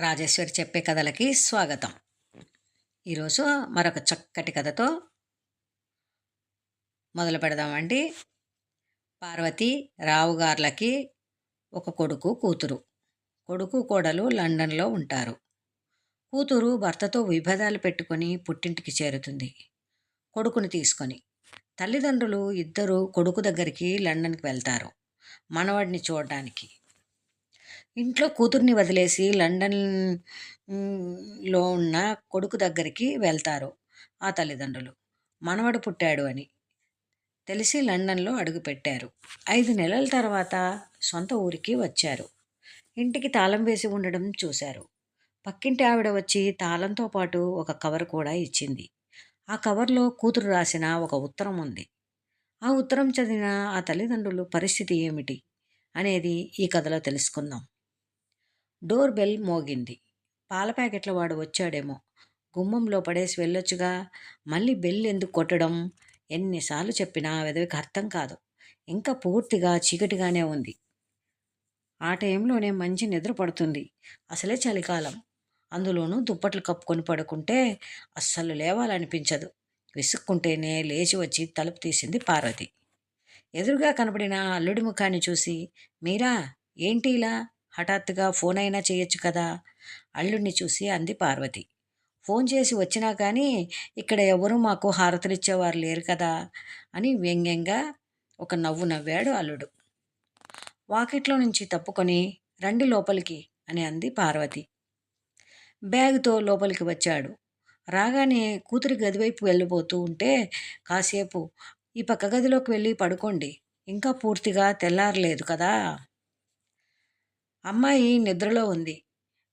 రాజేశ్వరి చెప్పే కథలకి స్వాగతం. ఈరోజు మరొక చక్కటి కథతో మొదలు పెడదామండి. పార్వతి రావు గార్లకి ఒక కొడుకు కూతురు. కొడుకు కోడలు లండన్లో ఉంటారు. కూతురు భర్తతో విభేదాలు పెట్టుకొని పుట్టింటికి చేరుతుంది. కొడుకుని తీసుకొని. తల్లిదండ్రులు ఇద్దరు కొడుకు దగ్గరికి లండన్కి వెళ్తారు. మనవాడిని చూడడానికి. ఇంట్లో కూతుర్ని వదిలేసి లండన్లో ఉన్న కొడుకు దగ్గరికి వెళ్తారు ఆ తల్లిదండ్రులు. మనవడు పుట్టాడు అని తెలిసి లండన్లో అడుగుపెట్టారు ఐదు నెలల తర్వాత సొంత ఊరికి వచ్చారు. ఇంటికి తాళం వేసి ఉండడం చూశారు. పక్కింటి ఆవిడ వచ్చి తాళంతో పాటు ఒక కవర్ కూడా ఇచ్చింది. ఆ కవర్లో కూతురు రాసిన ఒక ఉత్తరం ఉంది. ఆ ఉత్తరం చదివిన ఆ తల్లిదండ్రులు పరిస్థితి ఏమిటి అనేది ఈ కథలో తెలుసుకుందాం. డోర్ బెల్ మోగింది. పాల ప్యాకెట్ల వాడు వచ్చాడేమో. గుమ్మంలో పడేసి వెళ్ళొచ్చుగా. మళ్ళీ బెల్ ఎందుకు కొట్టడం? ఎన్నిసార్లు చెప్పినా వెదవికి అర్థం కాదు. ఇంకా పూర్తిగా చీకటిగానే ఉంది. ఆ టైంలోనే మంచి నిద్ర పడుతుంది. అసలే చలికాలం. అందులోనూ దుప్పట్లు కప్పుకొని పడుకుంటే అస్సలు లేవాలనిపించదు. విసుక్కుంటేనే లేచి వచ్చి తలుపు తీసింది పార్వతి. ఎదురుగా కనబడిన అల్లుడి ముఖాన్ని చూసి మీరా ఏంటి ఇలా? హఠాత్తుగా ఫోన్ అయినా చేయొచ్చు కదా? అల్లుడిని చూసి అంది పార్వతి. ఫోన్ చేసి వచ్చినా కానీ ఇక్కడ ఎవరు మాకు హారతలిచ్చేవారు లేరు కదా? అని వ్యంగ్యంగా ఒక నవ్వు నవ్వాడు అల్లుడు. వాకిట్లో నుంచి తప్పుకొని రండి లోపలికి అని అంది పార్వతి. బ్యాగుతో లోపలికి వచ్చాడు. రాగానే కూతురి గదివైపు వెళ్ళిపోతూ ఉంటే కాసేపు ఈ పక్క గదిలోకి వెళ్ళి పడుకోండి. ఇంకా పూర్తిగా తెల్లారలేదు కదా? అమ్మాయి నిద్రలో ఉంది.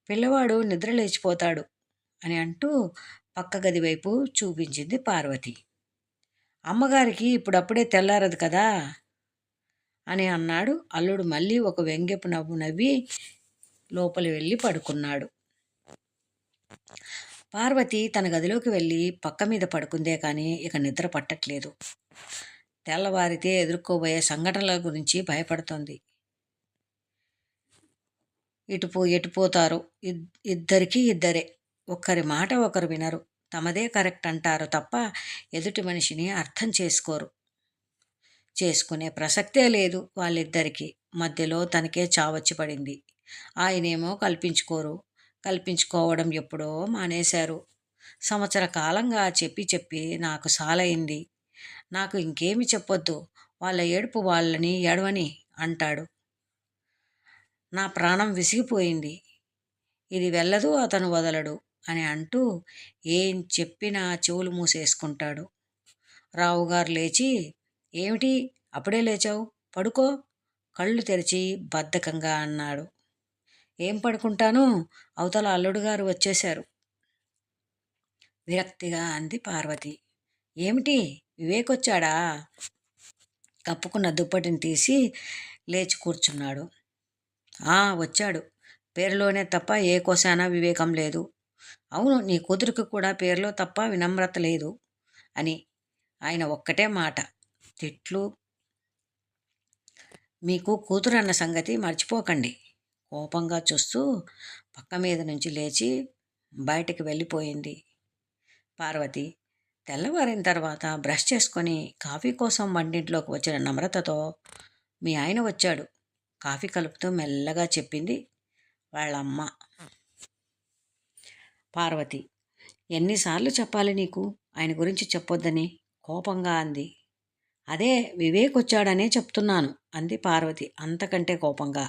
పిల్లవాడు నిద్ర లేచిపోతాడు అని అంటూ పక్క గది వైపు చూపించింది పార్వతి. అమ్మగారికి ఇప్పుడప్పుడే తెల్లారదు కదా అని అన్నాడు. అల్లుడు మళ్ళీ ఒక వ్యంగ్యపు నవ్వు నవ్వి లోపలి వెళ్ళి పడుకున్నాడు. పార్వతి తన గదిలోకి వెళ్ళి పక్క మీద పడుకుందే కానీ ఇక నిద్ర పట్టట్లేదు. తెల్లవారితే ఎదుర్కోబోయే సంఘటనల గురించి భయపడుతోంది. ఇటు పో ఎటుపోతారు ఇద్దరికీ ఇద్దరే. ఒకరి మాట ఒకరు వినరు. తమదే కరెక్ట్ అంటారు తప్ప ఎదుటి మనిషిని అర్థం చేసుకోరు. చేసుకునే ప్రసక్తే లేదు వాళ్ళిద్దరికీ. మధ్యలో తనకే చావచ్చి పడింది. ఆయనేమో కల్పించుకోరు. కల్పించుకోవడం ఎప్పుడో మానేశారు. సంవత్సర కాలంగా చెప్పి చెప్పి నాకు సాలైంది. నాకు ఇంకేమి చెప్పొద్దు. వాళ్ళ ఏడుపు వాళ్ళని ఎడవని అంటాడు. నా ప్రాణం విసిగిపోయింది. ఇది వెళ్ళదు అతను వదలడు అని అంటూ ఏం చెప్పినా చెవులు మూసేసుకుంటాడు. రావుగారు లేచి ఏమిటి? అప్పుడే లేచావు? పడుకో. కళ్ళు తెరిచి బద్ధకంగా అన్నాడు. ఏం పడుకుంటాను? అవతల అల్లుడు గారు వచ్చేశారు. విరక్తిగా అంది పార్వతి. ఏమిటి? వివేక్ వచ్చాడా కప్పుకున్న దుప్పటిని తీసి లేచి కూర్చున్నాడు. వచ్చాడు. పేరులోనే తప్ప ఏ కోసానా వివేకం లేదు. అవును నీ కూతురికి కూడా పేరులో తప్ప వినమ్రత లేదు అని ఆయన ఒక్కటే మాట. తిట్లు. మీకు కూతురు అన్న సంగతి మర్చిపోకండి. కోపంగా చూస్తూ పక్క మీద నుంచి లేచి బయటికి వెళ్ళిపోయింది. పార్వతి తెల్లవారిన తర్వాత బ్రష్ చేసుకొని కాఫీ కోసం వంటింట్లోకి వచ్చిన నమ్రతతో మీ ఆయన వచ్చాడు. కాఫీ కలుపుతూ మెల్లగా చెప్పింది వాళ్ళమ్మ. పార్వతి ఎన్నిసార్లు చెప్పాలి నీకు? ఆయన గురించి చెప్పొద్దని కోపంగా అంది. అదే వివేక్ వచ్చాడనే చెప్తున్నాను అంది పార్వతి అంతకంటే కోపంగా.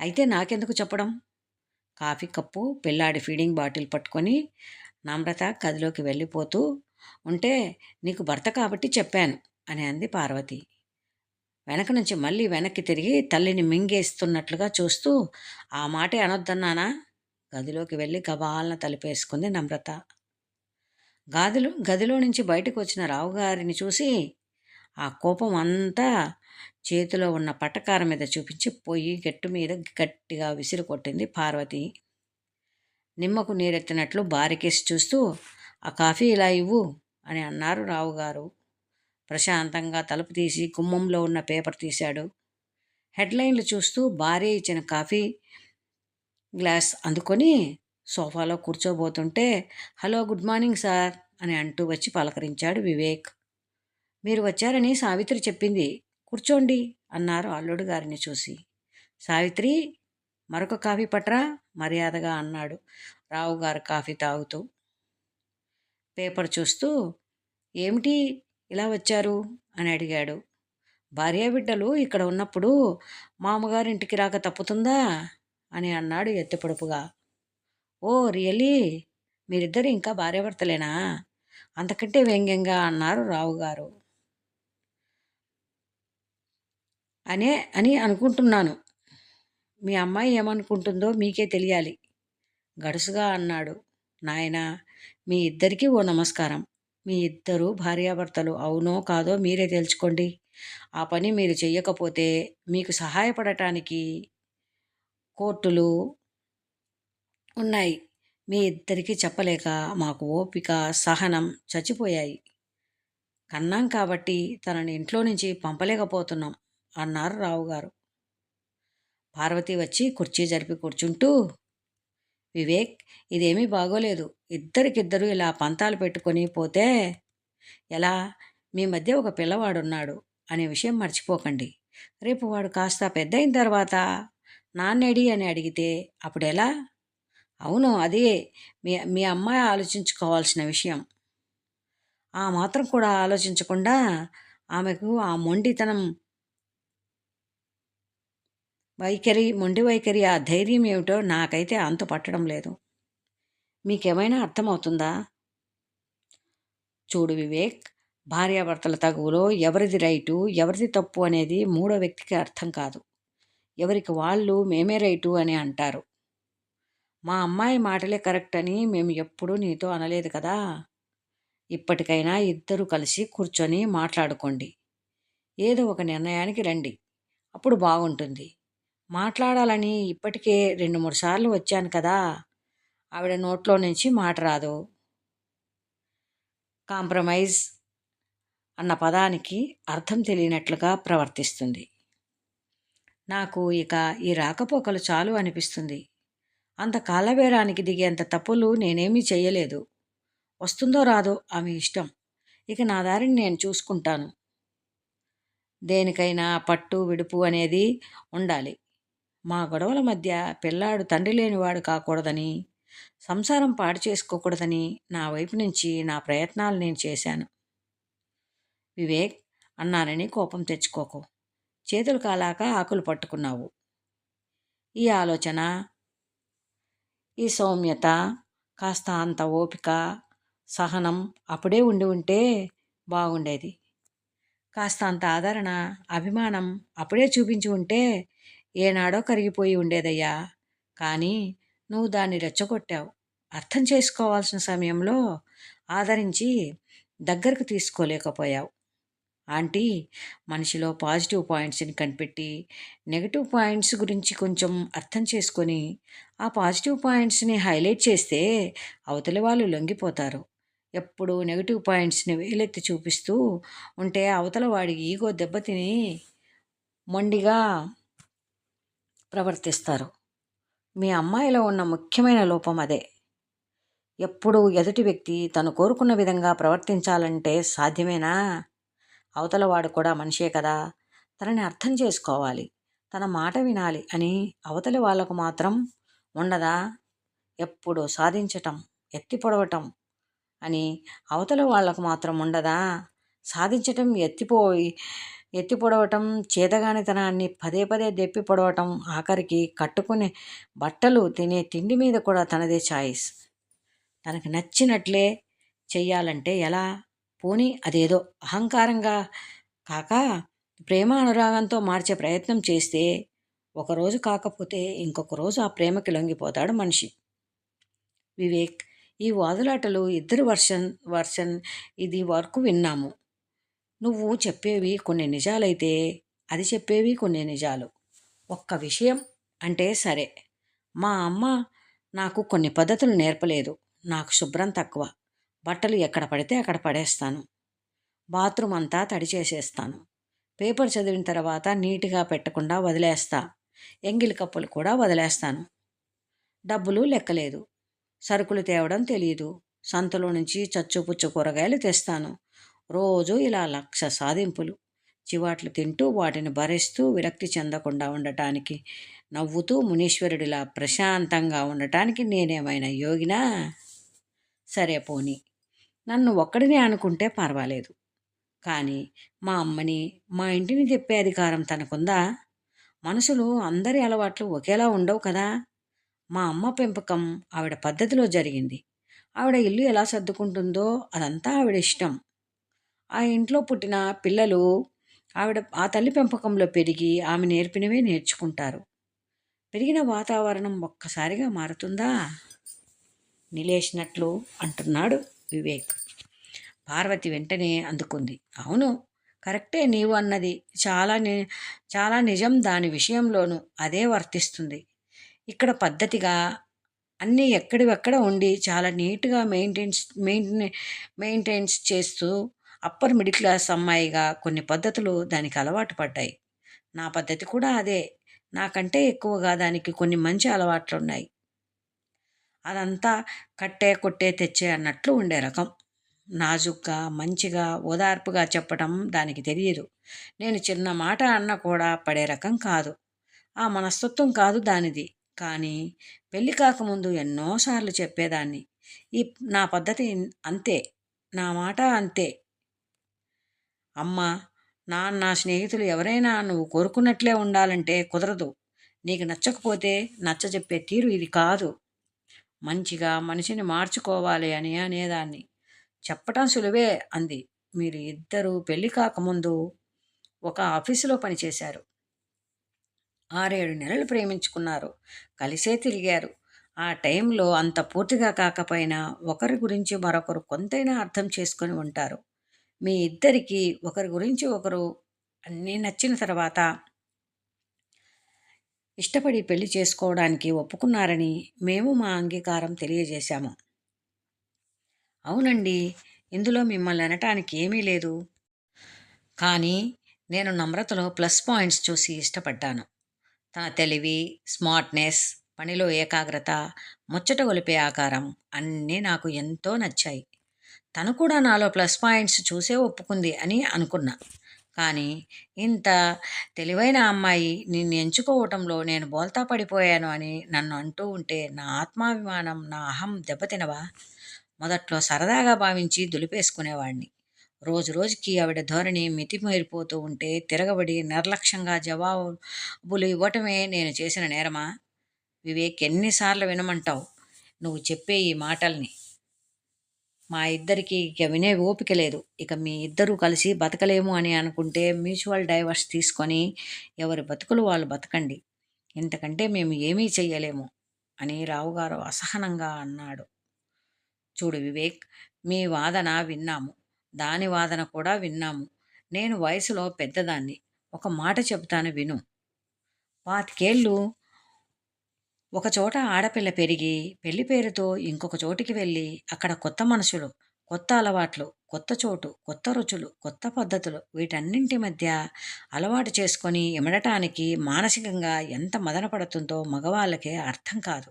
అయితే నాకెందుకు చెప్పడం? కాఫీ కప్పు పిల్లాడి ఫీడింగ్ బాటిల్ పట్టుకొని నమ్రత గదిలోకి వెళ్ళిపోతూ ఉంటే నీకు భర్త కాబట్టి చెప్పాను అని అంది పార్వతి. వెనక నుంచి మళ్ళీ వెనక్కి తిరిగి తల్లిని మింగేస్తున్నట్లుగా చూస్తూ ఆ మాటే అనొద్దన్నానా? గదిలోకి వెళ్ళి గబాలన తలిపేసుకుంది నమ్రత. గాదిలో గదిలో నుంచి బయటకు వచ్చిన రావుగారిని చూసి ఆ కోపం అంతా చేతిలో ఉన్న పట్టకార మీద చూపించి పొయ్యి గట్టు మీద గట్టిగా విసిరి కొట్టింది పార్వతి. నిమ్మకు నీరెత్తినట్లు బారికేసి చూస్తూ ఆ కాఫీ ఇలా ఇవ్వు అని అన్నారు రావుగారు. ప్రశాంతంగా తలుపు తీసి గుమ్మంలో ఉన్న పేపర్ తీశాడు. హెడ్లైన్లు చూస్తూ భార్య ఇచ్చిన కాఫీ గ్లాస్ అందుకొని సోఫాలో కూర్చోబోతుంటే హలో గుడ్ మార్నింగ్ సార్ అని అంటూ వచ్చి పలకరించాడు వివేక్. మీరు వచ్చారని సావిత్రి చెప్పింది. కూర్చోండి అన్నారు అల్లుడు గారిని చూసి. సావిత్రి మరొక కాఫీ పట్రా? మర్యాదగా అన్నాడు రావు గారు కాఫీ తాగుతూ. పేపర్ చూస్తూ ఏమిటి? ఇలా వచ్చారు? అని అడిగాడు. భార్యాబిడ్డలు ఇక్కడ ఉన్నప్పుడు మామగారింటికి రాక తప్పుతుందా? అని అన్నాడు ఎత్తిపొడుపుగా. Oh really? మీరిద్దరు ఇంకా భార్యాభర్తలేనా? అంతకంటే వ్యంగ్యంగా అన్నారు రావుగారు. అనే అని అనుకుంటున్నాను. మీ అమ్మాయి ఏమనుకుంటుందో మీకే తెలియాలి గడుసుగా అన్నాడు. నాయనా మీ ఇద్దరికీ ఓ నమస్కారం. మీ ఇద్దరు భార్యాభర్తలు అవునో కాదో మీరే తెలుసుకోండి. ఆ పని మీరు చెయ్యకపోతే మీకు సహాయపడటానికి కోర్టులు ఉన్నాయి. మీ ఇద్దరికీ చెప్పలేక మాకు ఓపిక సహనం చచ్చిపోయాయి. కన్నాం కాబట్టి తనని ఇంట్లో నుంచి పంపలేకపోతున్నాం అన్నారు రావుగారు. పార్వతి వచ్చి కుర్చీ జరిపి కూర్చుంటూ వివేక్ ఇదేమీ బాగోలేదు. ఇద్దరికిద్దరు ఇలా పంతాలు పెట్టుకొని పోతే ఎలా? మీ మధ్య ఒక పిల్లవాడున్నాడు అనే విషయం మర్చిపోకండి. రేపు వాడు కాస్త పెద్ద అయిన తర్వాత నాన్నేడి అని అడిగితే అప్పుడు ఎలా? అవును అదే. మీ మీ అమ్మాయి ఆలోచించుకోవాల్సిన విషయం. ఆ మాత్రం కూడా ఆలోచించకుండా ఆమెకు ఆ మొండితనం వైఖరి మొండి వైఖరి ఆ ధైర్యం ఏమిటో నాకైతే అంత పట్టడం లేదు. మీకేమైనా అర్థమవుతుందా? చూడు వివేక్ భార్యాభర్తల తగువులో ఎవరిది రైటు ఎవరిది తప్పు అనేది మూడో వ్యక్తికి అర్థం కాదు. ఎవరికి వాళ్ళు మేమే రైటు అని అంటారు. మా అమ్మాయి మాటలే కరెక్ట్ అని మేము ఎప్పుడూ నీతో అనలేదు కదా? ఇప్పటికైనా ఇద్దరు కలిసి కూర్చొని మాట్లాడుకోండి. ఏదో ఒక నిర్ణయానికి రండి. అప్పుడు బాగుంటుంది. మాట్లాడాలని ఇప్పటికే రెండు మూడు సార్లు వచ్చాను కదా ఆవిడ నోట్లో నుంచి మాట రాదు. కాంప్రమైజ్ అన్న పదానికి అర్థం తెలియనట్లుగా ప్రవర్తిస్తుంది. నాకు ఇక ఈ రాకపోకలు చాలు అనిపిస్తుంది. అంత కాలబేరానికి దిగేంత తప్పులు నేనేమీ చెయ్యలేదు. వస్తుందో రాదో ఆమె ఇష్టం. ఇక నా దారిని నేను చూసుకుంటాను. దేనికైనా పట్టు విడుపు అనేది ఉండాలి. మా గొడవల మధ్య పిల్లాడు తండ్రి లేనివాడు కాకూడదని సంసారం పాడు చేసుకోకూడదని నా వైపు నుంచి నా ప్రయత్నాలు నేను చేశాను. వివేక్ అన్నానని కోపం తెచ్చుకోకు. చేతులు కాలాక ఆకులు పట్టుకున్నావు. ఈ ఆలోచన ఈ సౌమ్యత కాస్త అంత ఓపిక సహనం అప్పుడే ఉండి ఉంటే బాగుండేది. కాస్త అంత ఆదరణ అభిమానం అప్పుడే చూపించి ఉంటే ఏనాడో కరిగిపోయి ఉండేదయ్యా. కానీ నువ్వు దాన్ని రెచ్చగొట్టావు. అర్థం చేసుకోవాల్సిన సమయంలో ఆదరించి దగ్గరకు తీసుకోలేకపోయావు. ఆంటీ మనిషిలో పాజిటివ్ పాయింట్స్ని కనిపెట్టి నెగిటివ్ పాయింట్స్ గురించి కొంచెం అర్థం చేసుకొని ఆ పాజిటివ్ పాయింట్స్ని హైలైట్ చేస్తే అవతలి వాళ్ళు లొంగిపోతారు. ఎప్పుడు నెగిటివ్ పాయింట్స్ని వేలెత్తి చూపిస్తూ ఉంటే అవతల వాడి ఈగో దెబ్బతిని మొండిగా ప్రవర్తిస్తారు. మీ అమ్మాయిలో ఉన్న ముఖ్యమైన లోపం అదే. ఎప్పుడు ఎదుటి వ్యక్తి తను కోరుకున్న విధంగా ప్రవర్తించాలంటే సాధ్యమేనా? అవతలవాడు కూడా మనిషే కదా. తనని అర్థం చేసుకోవాలి. తన మాట వినాలి అని అవతలి వాళ్ళకు మాత్రం ఉండదా? ఎప్పుడు సాధించటం ఎత్తి పొడవటం అని అవతల వాళ్ళకు మాత్రం ఉండదా? సాధించటం ఎత్తిపోయి ఎత్తి పొడవటం చేతగానితనాన్ని పదే పదే దెప్పి పొడవటం ఆఖరికి కట్టుకునే బట్టలు తినే తిండి మీద కూడా తనదే ఛాయిస్. తనకు నచ్చినట్లే చెయ్యాలంటే ఎలా? పోనీ అదేదో అహంకారంగా కాక ప్రేమ అనురాగంతో మార్చే ప్రయత్నం చేస్తే ఒకరోజు కాకపోతే ఇంకొక రోజు ఆ ప్రేమకి లొంగిపోతాడు మనిషి. వివేక్ ఈ వాదులాటలు ఇద్దరు వర్షన్ వర్షన్ ఇది వరకు విన్నాము. నువ్వు చెప్పేవి కొన్ని నిజాలైతే అది చెప్పేవి కొన్ని నిజాలు. ఒక్క విషయం అంటే సరే. మా అమ్మ నాకు కొన్ని పద్ధతులు నేర్పలేదు. నాకు శుభ్రం తక్కువ. బట్టలు ఎక్కడ పడితే అక్కడ పడేస్తాను. బాత్రూమ్ అంతా తడి చేసేస్తాను. పేపర్ చదివిన తర్వాత నీట్గా పెట్టకుండా వదిలేస్తా. ఎంగిలి కప్పులు కూడా వదిలేస్తాను. డబ్బులు లెక్కలేదు. సరుకులు తేవడం తెలియదు సంతలో నుంచి చచ్చుపుచ్చు కూరగాయలు తెస్తాను. రోజు ఇలా లక్ష సాధింపులు. చివాట్లు తింటూ వాటిని భరిస్తూ విరక్తి చెందకుండా ఉండటానికి నవ్వుతూ మునీశ్వరుడిలా ప్రశాంతంగా ఉండటానికి నేనేమైనా యోగినా? సరే పోని. నన్ను ఒక్కడినే అనుకుంటే పర్వాలేదు. కానీ మా అమ్మని మా ఇంటిని చెప్పే అధికారం తనకుందా? మనసులు అందరి అలవాట్లు ఒకేలా ఉండవు కదా? మా అమ్మ పెంపకం ఆవిడ పద్ధతిలో జరిగింది. ఆవిడ ఇల్లు ఎలా సర్దుకుంటుందో అదంతా ఆవిడ ఇష్టం. ఆ ఇంట్లో పుట్టిన పిల్లలు ఆవిడ ఆ తల్లి పెంపకంలో పెరిగి ఆమె నేర్పినవే నేర్చుకుంటారు. పెరిగిన వాతావరణం ఒక్కసారిగా మారుతుందా? నిలేసినట్లు అంటున్నాడు వివేక్. పార్వతి వెంటనే అందుకుంది. అవును కరెక్టే నీవు అన్నది. చాలా ని చాలా నిజం దాని విషయంలోనూ అదే వర్తిస్తుంది. ఇక్కడ పద్ధతిగా అన్నీ ఎక్కడివెక్కడ ఉండి చాలా నీట్గా మెయింటైన్స్ మెయింటెన్ మెయింటైన్స్ చేస్తూ అప్పర్ మిడిల్ క్లాస్ అమ్మాయిగా కొన్ని పద్ధతులు దానికి అలవాటు పడ్డాయి. నా పద్ధతి కూడా అదే. నాకంటే ఎక్కువగా దానికి కొన్ని మంచి అలవాట్లు ఉన్నాయి అదంతా కట్టే కొట్టే తెచ్చే అన్నట్లు ఉండే రకం. నాజుగ్గా మంచిగా ఓదార్పుగా చెప్పడం దానికి తెలియదు. నేను చిన్న మాట అన్న కూడా పడే రకం కాదు. ఆ మనస్తత్వం కాదు దానిది. కానీ పెళ్ళి కాకముందు ఎన్నోసార్లు చెప్పేదాన్ని. ఈ నా పద్ధతి అంతే. నా మాట అంతే. అమ్మా నా నా స్నేహితులు ఎవరైనా నువ్వు కోరుకున్నట్లే ఉండాలంటే కుదరదు. నీకు నచ్చకపోతే నచ్చ చెప్పే తీరు ఇది కాదు. మంచిగా మనిషిని మార్చుకోవాలి అని అనేదాన్ని. చెప్పటం సులువే అంది. మీరు ఇద్దరు పెళ్ళి కాకముందు ఒక ఆఫీసులో పనిచేశారు. ఆరేడు నెలలు ప్రేమించుకున్నారు. కలిసే తిరిగారు. ఆ టైంలో అంత పూర్తిగా కాకపోయినా ఒకరి గురించి మరొకరు కొంతైనా అర్థం చేసుకొని ఉంటారు. మీ ఇద్దరికి ఒకరి గురించి ఒకరు అన్నీ నచ్చిన తర్వాత ఇష్టపడి పెళ్ళి చేసుకోవడానికి ఒప్పుకున్నారని మేము మా అంగీకారం తెలియజేశాము. అవునండి ఇందులో మిమ్మల్ని అనటానికి ఏమీ లేదు. కానీ నేను నమ్రతలో ప్లస్ పాయింట్స్ చూసి ఇష్టపడ్డాను. తన తెలివి స్మార్ట్నెస్ పనిలో ఏకాగ్రత ముచ్చట గొలిపే ఆకారం అన్నీ నాకు ఎంతో నచ్చాయి. తను కూడా నాలో ప్లస్ పాయింట్స్ చూసే ఒప్పుకుంది అని అనుకున్నా. కానీ ఇంత తెలివైన అమ్మాయి నిన్ను ఎంచుకోవటంలో నేను బోల్తా పడిపోయాను అని నన్ను అంటూ ఉంటే నా ఆత్మాభిమానం నా అహం దెబ్బతినవా? మొదట్లో సరదాగా భావించి దులిపేసుకునేవాడిని రోజు రోజుకి ఆవిడ ధోరణి మితిమీరిపోతూ ఉంటే తిరగబడి నిర్లక్ష్యంగా జవాబులు ఇవ్వటమే నేను చేసిన నేరమా? వివేక్ ఎన్నిసార్లు వినమంటావు? నువ్వు చెప్పే ఈ మాటల్ని మా ఇద్దరికి ఇక వినే ఓపిక లేదు. ఇక మీ ఇద్దరూ కలిసి బతకలేము అని అనుకుంటే మ్యూచువల్ డైవర్స్ తీసుకొని ఎవరి బతుకులు వాళ్ళు బతకండి. ఇంతకంటే మేము ఏమీ చెయ్యలేము అని రావుగారు అసహనంగా అన్నాడు. చూడు వివేక్ మీ వాదన విన్నాము. దాని వాదన కూడా విన్నాము. నేను వయసులో పెద్దదాన్ని. ఒక మాట చెబుతాను విను. పాతికేళ్ళు ఒక చోట ఆడపిల్ల పెరిగి పెళ్ళి పేరుతో ఇంకొక చోటికి వెళ్ళి అక్కడ కొత్త మనుషులు కొత్త అలవాట్లు కొత్త చోటు కొత్త రుచులు కొత్త పద్ధతులు వీటన్నింటి మధ్య అలవాటు చేసుకొని ఇమడటానికి మానసికంగా ఎంత మదన పడుతుందో మగవాళ్ళకే అర్థం కాదు.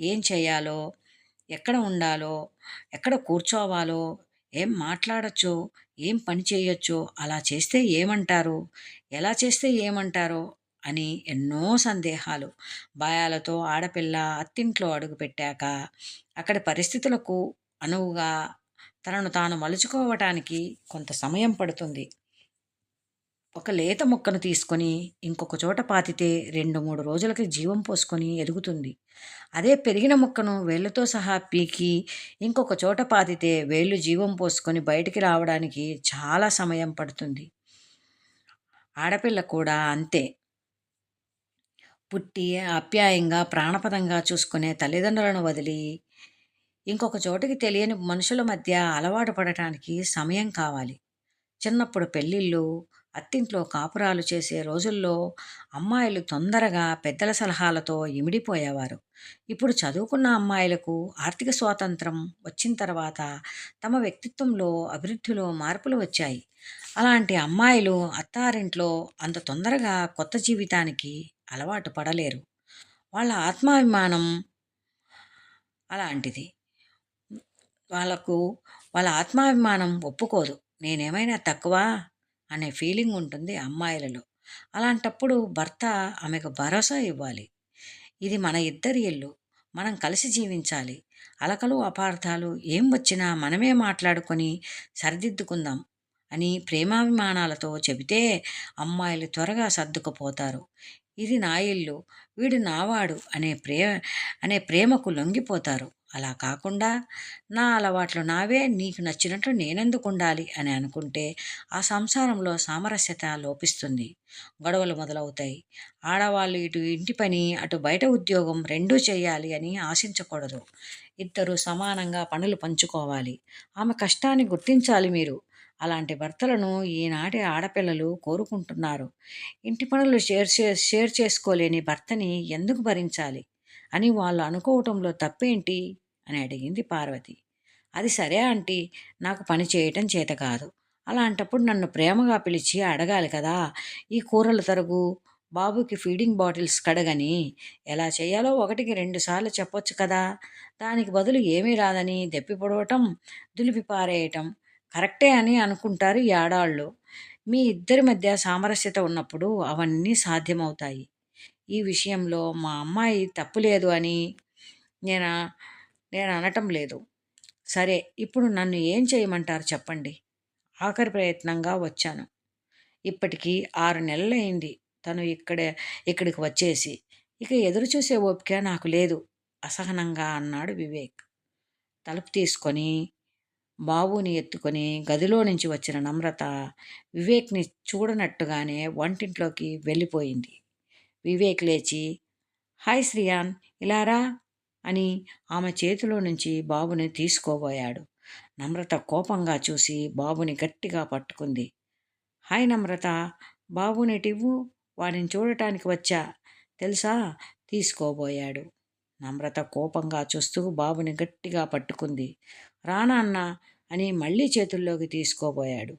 ఏం చేయాలో ఎక్కడ ఉండాలో ఎక్కడ కూర్చోవాలో ఏం మాట్లాడచ్చో ఏం పని చేయొచ్చో అలా చేస్తే ఏమంటారు ఎలా చేస్తే ఏమంటారో అని ఎన్నో సందేహాలు. భయాలతో ఆడపిల్ల అత్తింట్లో అడుగుపెట్టాక అక్కడి పరిస్థితులకు అనువుగా తనను తాను మలుచుకోవటానికి కొంత సమయం పడుతుంది. ఒక లేత మొక్కను తీసుకొని ఇంకొక చోట పాతితే రెండు మూడు రోజులకి జీవం పోసుకొని ఎదుగుతుంది. అదే పెరిగిన మొక్కను వేళ్ళతో సహా పీకి ఇంకొక చోట పాతితే వేళ్ళు జీవం పోసుకొని బయటికి రావడానికి చాలా సమయం పడుతుంది. ఆడపిల్ల కూడా అంతే. పుట్టి ఆప్యాయంగా ప్రాణపదంగా చూసుకునే తల్లిదండ్రులను వదిలి ఇంకొక చోటికి తెలియని మనుషుల మధ్య అలవాటు పడటానికి సమయం కావాలి. చిన్నప్పుడు పెళ్ళిళ్ళు అత్తింట్లో కాపురాలు చేసే రోజుల్లో అమ్మాయిలు తొందరగా పెద్దల సలహాలతో ఇమిడిపోయేవారు. ఇప్పుడు చదువుకున్న అమ్మాయిలకు ఆర్థిక స్వాతంత్రం వచ్చిన తర్వాత తమ వ్యక్తిత్వంలో అభివృద్ధిలో మార్పులు వచ్చాయి. అలాంటి అమ్మాయిలు అత్తారింట్లో అంత తొందరగా కొత్త జీవితానికి అలవాటు పడలేరు. వాళ్ళ ఆత్మాభిమానం అలాంటిది. వాళ్ళకు వాళ్ళ ఆత్మాభిమానం ఒప్పుకోదు. నేనేమైనా తక్కువ? అనే ఫీలింగ్ ఉంటుంది అమ్మాయిలలో. అలాంటప్పుడు భర్త ఆమెకు భరోసా ఇవ్వాలి. ఇది మన ఇద్దరి ఇల్లు. మనం కలిసి జీవించాలి. అలకలు అపార్థాలు ఏం వచ్చినా మనమే మాట్లాడుకొని సరిదిద్దుకుందాం అని ప్రేమాభిమానాలతో చెబితే అమ్మాయిలు త్వరగా సర్దుకుపోతారు. ఇది నా ఇల్లు వీడు నావాడు అనే ప్రే అనే ప్రేమకు లొంగిపోతారు. అలా కాకుండా నా అలవాట్లు నావే నీకు నచ్చినట్లు నేనెందుకు ఉండాలి అని అనుకుంటే ఆ సంసారంలో సామరస్యత లోపిస్తుంది. గొడవలు మొదలవుతాయి. ఆడవాళ్ళు ఇటు ఇంటి పని అటు బయట ఉద్యోగం రెండూ చేయాలి అని ఆశించకూడదు. ఇద్దరు సమానంగా పనులు పంచుకోవాలి. ఆమె కష్టాన్ని గుర్తించాలి మీరు. అలాంటి భర్తలను ఈనాటి ఆడపిల్లలు కోరుకుంటున్నారు. ఇంటి పనులు షేర్ చే షేర్ చేసుకోలేని భర్తని ఎందుకు భరించాలి? అని వాళ్ళు అనుకోవటంలో తప్పేంటి? అని అడిగింది పార్వతి. అది సరే ఆంటీ నాకు పని చేయటం చేత కాదు. అలాంటప్పుడు నన్ను ప్రేమగా పిలిచి అడగాలి కదా ఈ కూరలు తరుగు బాబుకి ఫీడింగ్ బాటిల్స్ కడగని ఎలా చేయాలో ఒకటికి రెండు సార్లు చెప్పొచ్చు కదా దానికి బదులు ఏమీ రాదని దెప్పి పొడవటం దులిపి పారేయటం కరెక్టే అని అనుకుంటారు ఈ ఆడాళ్ళు. మీ ఇద్దరి మధ్య సామరస్యత ఉన్నప్పుడు అవన్నీ సాధ్యమవుతాయి. ఈ విషయంలో మా అమ్మాయి తప్పు లేదు అని నేను నేను అనటం లేదు. సరే ఇప్పుడు నన్ను ఏం చేయమంటారు చెప్పండి. ఆఖరి ప్రయత్నంగా వచ్చాను. ఇప్పటికీ ఆరు నెలలైంది తను ఇక్కడ ఇక్కడికి వచ్చేసి. ఇక ఎదురు చూసే ఓపిక నాకు లేదు. అసహనంగా అన్నాడు వివేక్. తలుపు తీసుకొని బాబుని ఎత్తుకొని గదిలో నుంచి వచ్చిన నమ్రత వివేక్ని చూడనట్టుగానే వంటింట్లోకి వెళ్ళిపోయింది. వివేక్ లేచి హాయ్ శ్రియాన్ ఇలారా అని ఆమె చేతిలో నుంచి బాబుని తీసుకోబోయాడు. నమ్రత కోపంగా చూసి బాబుని గట్టిగా పట్టుకుంది. హాయ్ నమ్రత బాబునేటివ్వు వాడిని చూడటానికి వచ్చా? తెలుసా? తీసుకోబోయాడు. నమ్రత కోపంగా చూస్తూ బాబుని గట్టిగా పట్టుకుంది. రానాన్న అని మళ్ళీ చేతుల్లోకి తీసుకోబోయాడు.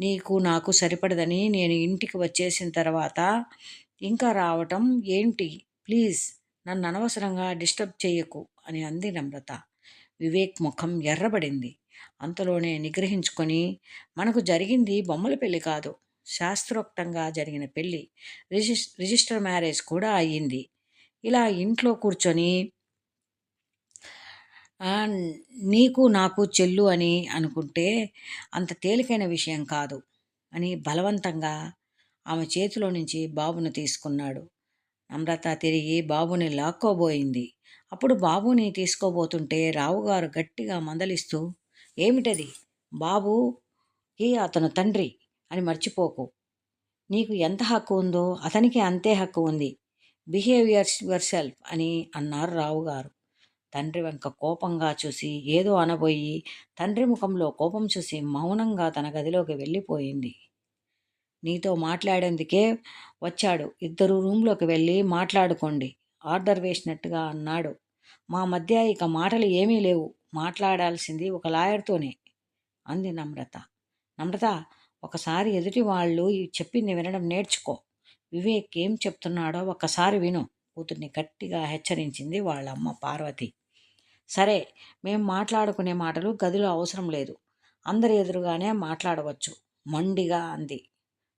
నీకు నాకు సరిపడదని నేను ఇంటికి వచ్చేసిన తర్వాత ఇంకా రావటం ఏంటి? ప్లీజ్ నన్ను అనవసరంగా డిస్టర్బ్ చేయకు అని అంది నమ్రత. వివేక్ ముఖం ఎర్రబడింది. అంతలోనే నిగ్రహించుకొని మనకు జరిగింది బొమ్మల పెళ్ళి కాదు శాస్త్రోక్తంగా జరిగిన పెళ్ళి రిజిస్ రిజిస్టర్ మ్యారేజ్ కూడా అయ్యింది. ఇలా ఇంట్లో కూర్చొని నీకు నాకు చెల్లు అని అనుకుంటే అంత తేలికైన విషయం కాదు అని బలవంతంగా ఆమె చేతిలో నుంచి బాబును తీసుకున్నాడు. నమ్రత తిరిగి బాబుని లాక్కోబోయింది. అప్పుడు బాబుని తీసుకోబోతుంటే రావుగారు గట్టిగా మందలిస్తూ ఏమిటది? బాబుకి అతను తండ్రి అని మర్చిపోకు. నీకు ఎంత హక్కు ఉందో అతనికి అంతే హక్కు ఉంది. బిహేవియర్స్ యువర్ సెల్ఫ్ అని అన్నారు రావుగారు. తండ్రి వెంక కోపంగా చూసి ఏదో అనబోయి తండ్రి ముఖంలో కోపం చూసి మౌనంగా తన గదిలోకి వెళ్ళిపోయింది. నీతో మాట్లాడేందుకే వచ్చాడు. ఇద్దరు రూమ్లోకి వెళ్ళి మాట్లాడుకోండి ఆర్డర్ వేసినట్టుగా అన్నాడు. మా మధ్య ఇక మాటలు ఏమీ లేవు. మాట్లాడాల్సింది ఒక లాయర్తోనే అంది నమ్రత. నమ్రత ఒకసారి ఎదుటి వాళ్ళు చెప్పింది వినడం నేర్చుకో. వివేక్ ఏం చెప్తున్నాడో ఒక్కసారి విను. కూతుర్ని గట్టిగా హెచ్చరించింది వాళ్ళమ్మ పార్వతి. సరే మేం మాట్లాడుకునే మాటలు గదిలో అవసరం లేదు. అందరి ఎదురుగానే మాట్లాడవచ్చు. మొండిగా అంది.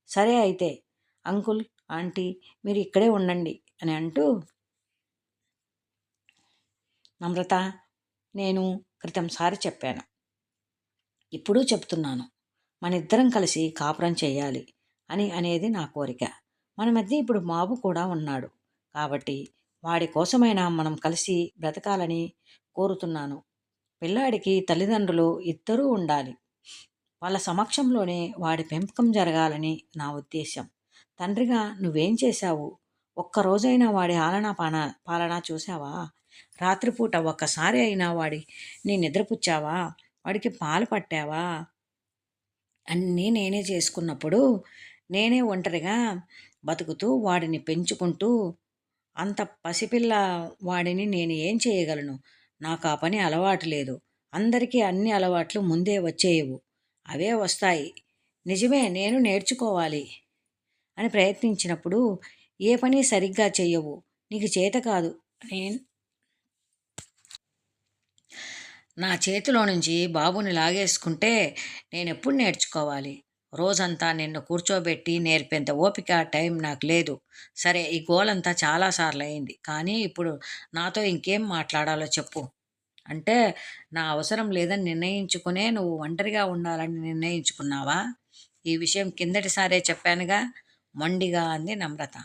సరే అయితే అంకుల్ ఆంటీ మీరు ఇక్కడే ఉండండి అని అంటూ నమ్రత నేను క్రితం సారి చెప్పాను. ఇప్పుడు చెప్తున్నాను. మన ఇద్దరం కలిసి కాపురం చేయాలి అని అనేది నా కోరిక. మన మధ్య ఇప్పుడు మాబు కూడా ఉన్నాడు. కాబట్టి వాడి కోసమైనా మనం కలిసి బ్రతకాలని కోరుతున్నాను. పిల్లాడికి తల్లిదండ్రులు ఇద్దరూ ఉండాలి. వాళ్ళ సమక్షంలోనే వాడి పెంపకం జరగాలని నా ఉద్దేశం తండ్రిగా నువ్వేం చేశావు? ఒక్కరోజైనా వాడి ఆలనా పాన పాలన చూసావా రాత్రిపూట ఒక్కసారి అయినా వాడి నీ నిద్రపుచ్చావా? వాడికి పాలు పట్టావా? అన్నీ నేనే చేసుకున్నప్పుడు నేనే ఒంటరిగా బతుకుతూ వాడిని పెంచుకుంటూ అంత పసిపిల్ల వాడిని నేను ఏం చేయగలను? నాకు ఆ పని అలవాటు లేదు. అందరికీ అన్ని అలవాట్లు ముందే వచ్చేయవు. అవే వస్తాయి. నిజమే నేను నేర్చుకోవాలి అని ప్రయత్నించినప్పుడు ఏ పని సరిగ్గా చేయవు నీకు చేత కాదు. నేను నా చేతిలో నుంచి బాబుని లాగేసుకుంటే నేనెప్పుడు నేర్చుకోవాలి? రోజంతా నిన్ను కూర్చోబెట్టి నేర్పేంత ఓపిక టైం నాకు లేదు. సరే ఈ గోలంతా చాలాసార్లు అయింది కానీ ఇప్పుడు నాతో ఇంకేం మాట్లాడాలో చెప్పు. అంటే నా అవసరం లేదని నిర్ణయించుకునే నువ్వు ఒంటరిగా ఉండాలని నిర్ణయించుకున్నావా? ఈ విషయం కిందటిసారే చెప్పానుగా? మొండిగా అంది నమ్రత.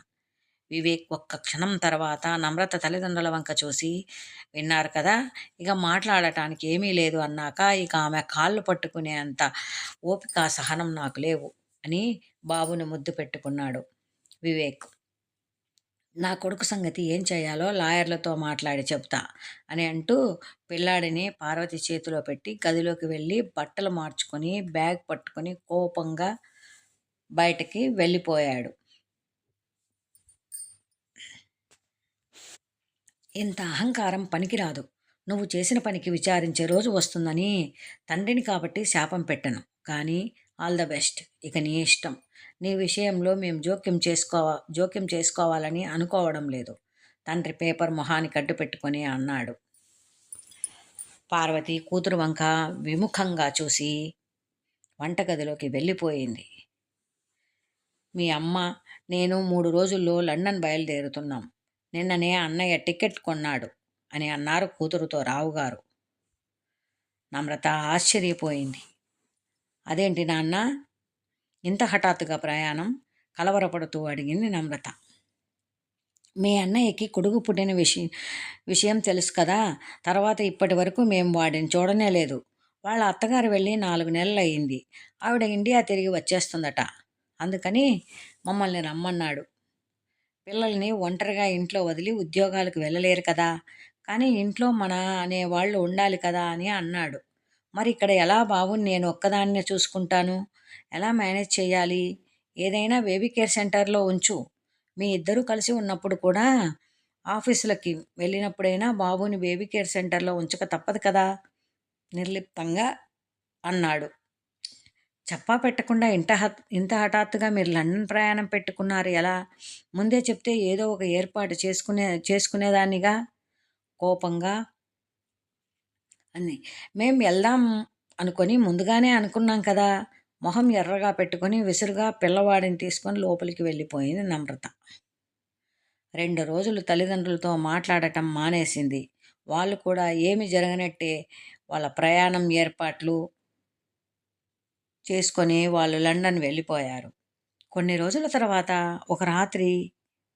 వివేక్ ఒక్క క్షణం తర్వాత నమ్రత తల్లిదండ్రుల వంక చూసి విన్నారు కదా ఇక మాట్లాడటానికి ఏమీ లేదు అన్నాక ఇక ఆమె కాళ్ళు పట్టుకునే అంత ఓపిక సహనం నాకు లేవు అని బాబుని ముద్దు పెట్టుకున్నాడు వివేక్. నా కొడుకు సంగతి ఏం చేయాలో లాయర్లతో మాట్లాడి చెప్తా అని అంటూ పిల్లాడిని పార్వతి చేతిలో పెట్టి గదిలోకి వెళ్ళి బట్టలు మార్చుకొని బ్యాగ్ పట్టుకొని కోపంగా బయటకి వెళ్ళిపోయాడు. ఇంత అహంకారం పనికిరాదు. నువ్వు చేసిన పనికి విచారించే రోజు వస్తుందని తండ్రిని కాబట్టి శాపం పెట్టను. కానీ ఆల్ ద బెస్ట్. ఇక నీ ఇష్టం. నీ విషయంలో మేము జోక్యం చేసుకోవా జోక్యం చేసుకోవాలని అనుకోవడం లేదు. తండ్రి పేపర్ మొహాన్ని అడ్డు పెట్టుకొని అన్నాడు. పార్వతి కూతురు వంక విముఖంగా చూసి వంటగదిలోకి వెళ్ళిపోయింది. మీ అమ్మ నేను మూడు రోజుల్లో లండన్ బయలుదేరుతున్నాం. నిన్ననే అన్నయ్య టికెట్ కొన్నాడు అని అన్నారు కూతురుతో రావుగారు. నమ్రత ఆశ్చర్యపోయింది. అదేంటి నాన్న? ఇంత హఠాత్తుగా ప్రయాణం? కలవరపడుతూ అడిగింది నమ్రత. మీ అన్నయ్యకి కొడుకు పుట్టిన విషయం విషయం తెలుసు కదా? తర్వాత ఇప్పటి వరకు మేము వాడిని చూడనే లేదు. వాళ్ళ అత్తగారు వెళ్ళి నాలుగు నెలలు అయింది ఆవిడ ఇండియా తిరిగి వచ్చేస్తుందట. అందుకని మమ్మల్ని రమ్మన్నాడు. పిల్లల్ని ఒంటరిగా ఇంట్లో వదిలి ఉద్యోగాలకు వెళ్ళలేరు కదా. కానీ ఇంట్లో మన అనే వాళ్ళు ఉండాలి కదా అని అన్నాడు. మరి ఇక్కడ ఎలా బాబుని నేను ఒక్కదాన్నే చూసుకుంటాను? ఎలా మేనేజ్ చేయాలి? ఏదైనా బేబీ కేర్ సెంటర్లో ఉంచు. మీ ఇద్దరూ కలిసి ఉన్నప్పుడు కూడా ఆఫీసులకి వెళ్ళినప్పుడైనా బాబుని బేబీ కేర్ సెంటర్లో ఉంచక తప్పదు కదా? నిర్లిప్తంగా అన్నాడు. చెప్పా పెట్టకుండా ఇంత హత్ ఇంత హఠాత్తుగా మీరు లండన్ ప్రయాణం పెట్టుకున్నారు ఎలా? ముందే చెప్తే ఏదో ఒక ఏర్పాటు చేసుకునే చేసుకునేదాన్నిగా కోపంగా? అని మేము వెళ్దాం అనుకొని ముందుగానే అనుకున్నాం కదా మొహం ఎర్రగా పెట్టుకొని విసురుగా పిల్లవాడిని తీసుకొని లోపలికి వెళ్ళిపోయింది నమ్రత. రెండు రోజులు తల్లిదండ్రులతో మాట్లాడటం మానేసింది. వాళ్ళు కూడా ఏమి జరగనట్టే వాళ్ళ ప్రయాణం ఏర్పాట్లు చేసుకొని వాళ్ళు లండన్ వెళ్ళిపోయారు. కొన్ని రోజుల తర్వాత ఒక రాత్రి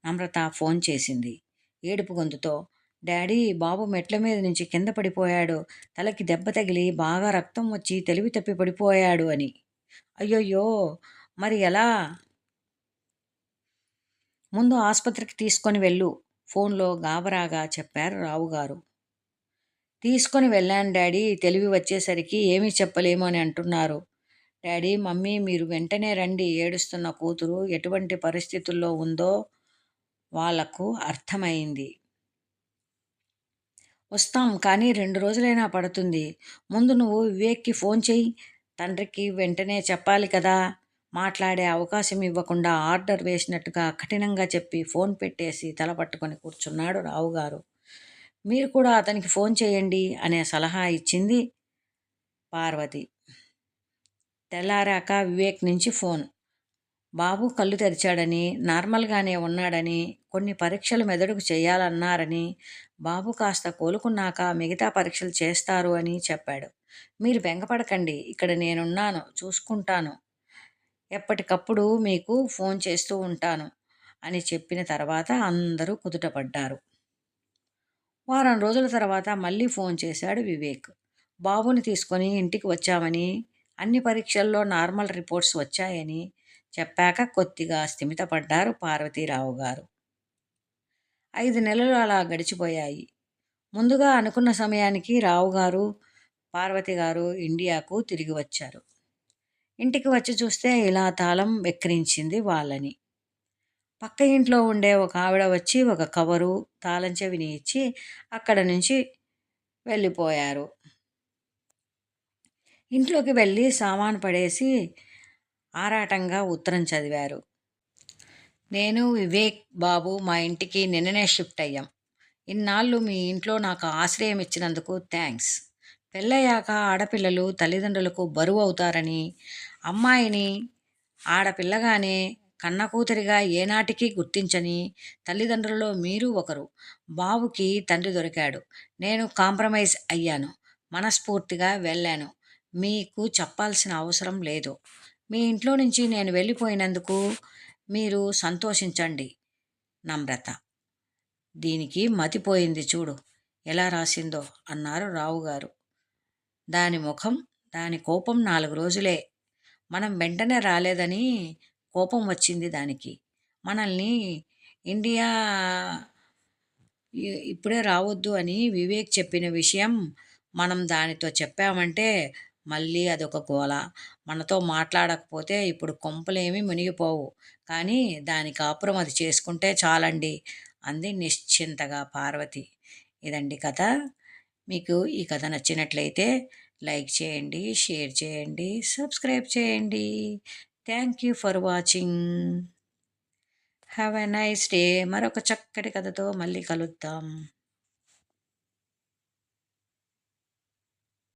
నమ్రత ఫోన్ చేసింది. ఏడుపు గొంతుతో డాడీ బాబు మెట్ల మీద నుంచి కింద పడిపోయాడు. తలకి దెబ్బ తగిలి బాగా రక్తం వచ్చి తెలివి తప్పి పడిపోయాడు అని. అయ్యోయ్యో! మరి ఎలా? ముందు ఆసుపత్రికి తీసుకొని వెళ్ళు ఫోన్లో గాబరాగా చెప్పారు రావుగారు. తీసుకొని వెళ్ళాను డాడీ. తెలివి వచ్చేసరికి ఏమీ చెప్పలేము అని అంటున్నారు. డాడీ మమ్మీ మీరు వెంటనే రండి. ఏడుస్తున్న కూతురు ఎటువంటి పరిస్థితుల్లో ఉందో వాళ్ళకు అర్థమైంది. వస్తాం కానీ రెండు రోజులైనా పడుతుంది. ముందు నువ్వు వివేక్కి ఫోన్ చెయ్యి. తండ్రికి వెంటనే చెప్పాలి కదా. మాట్లాడే అవకాశం ఇవ్వకుండా ఆర్డర్ వేసినట్టుగా కఠినంగా చెప్పి ఫోన్ పెట్టేసి తల పట్టుకొని కూర్చున్నాడు రావుగారు మీరు కూడా అతనికి ఫోన్ చేయండి అనే సలహా ఇచ్చింది పార్వతి. తెల్లారాక వివేక్ నుంచి ఫోన్. బాబు కళ్ళు తెరిచాడని నార్మల్గానే ఉన్నాడని కొన్ని పరీక్షలు మెదడుకు చేయాలన్నారని బాబు కాస్త కోలుకున్నాక మిగతా పరీక్షలు చేస్తారు అని చెప్పాడు. మీరు బెంగపడకండి ఇక్కడ నేనున్నాను చూసుకుంటాను. ఎప్పటికప్పుడు మీకు ఫోన్ చేస్తూ ఉంటాను అని చెప్పిన తర్వాత అందరూ కుదుటపడ్డారు. వారం రోజుల తర్వాత మళ్ళీ ఫోన్ చేశాడు వివేక్. బాబుని తీసుకొని ఇంటికి వచ్చామని అన్ని పరీక్షల్లో నార్మల్ రిపోర్ట్స్ వచ్చాయని చెప్పాక కొద్దిగా స్థిమితపడ్డారు పార్వతీరావు గారు. ఐదు నెలలు అలా గడిచిపోయాయి. ముందుగా అనుకున్న సమయానికి రావు గారు పార్వతి గారు ఇండియాకు తిరిగి వచ్చారు. ఇంటికి వచ్చి చూస్తే ఇలా తాళం వెక్కిరించింది వాళ్ళని. పక్క ఇంట్లో ఉండే ఒక ఆవిడ వచ్చి ఒక కవరు తాళం చెవిని ఇచ్చి అక్కడ నుంచి వెళ్ళిపోయారు. ఇంట్లోకి వెళ్ళి సామాను పడేసి ఆరాటంగా ఉత్తరం చదివారు. నేను వివేక్ బాబు మా ఇంటికి నిన్ననే షిఫ్ట్ అయ్యాం. ఇన్నాళ్ళు మీ ఇంట్లో నాకు ఆశ్రయం ఇచ్చినందుకు థ్యాంక్స్. పెళ్ళయ్యాక ఆడపిల్లలు తల్లిదండ్రులకు బరువు అవుతారని అమ్మాయిని ఆడపిల్లగానే కన్న కూతురిగా ఏనాటికి గుర్తించని తల్లిదండ్రుల్లో మీరు ఒకరు. బాబుకి తండ్రి దొరికాడు. నేను కాంప్రమైజ్ అయ్యాను. మనస్ఫూర్తిగా వెళ్ళాను. మీకు చెప్పాల్సిన అవసరం లేదు. మీ ఇంట్లో నుంచి నేను వెళ్ళిపోయినందుకు మీరు సంతోషించండి. నమ్రత. దీనికి మతిపోయింది చూడు. ఎలా రాసిందో అన్నారు రావుగారు. దాని ముఖం దాని కోపం నాలుగు రోజులే. మనం వెంటనే రాలేదని కోపం వచ్చింది దానికి. మనల్ని ఇండియా ఇప్పుడే రావద్దు అని వివేక్ చెప్పిన విషయం మనం దానితో చెప్పామంటే మళ్ళీ అదొక గోల. మనతో మాట్లాడకపోతే ఇప్పుడు కొంపలేమి మునిగిపోవు. కానీ దాని కాపురం అది చేసుకుంటే చాలండి. అంది నిశ్చింతగా పార్వతి. ఇదండి కథ. మీకు ఈ కథ నచ్చినట్లయితే లైక్ చేయండి షేర్ చేయండి సబ్స్క్రైబ్ చేయండి. Thank you for watching. Have a nice day. మరొక చక్కటి కథతో మళ్ళీ కలుద్దాం.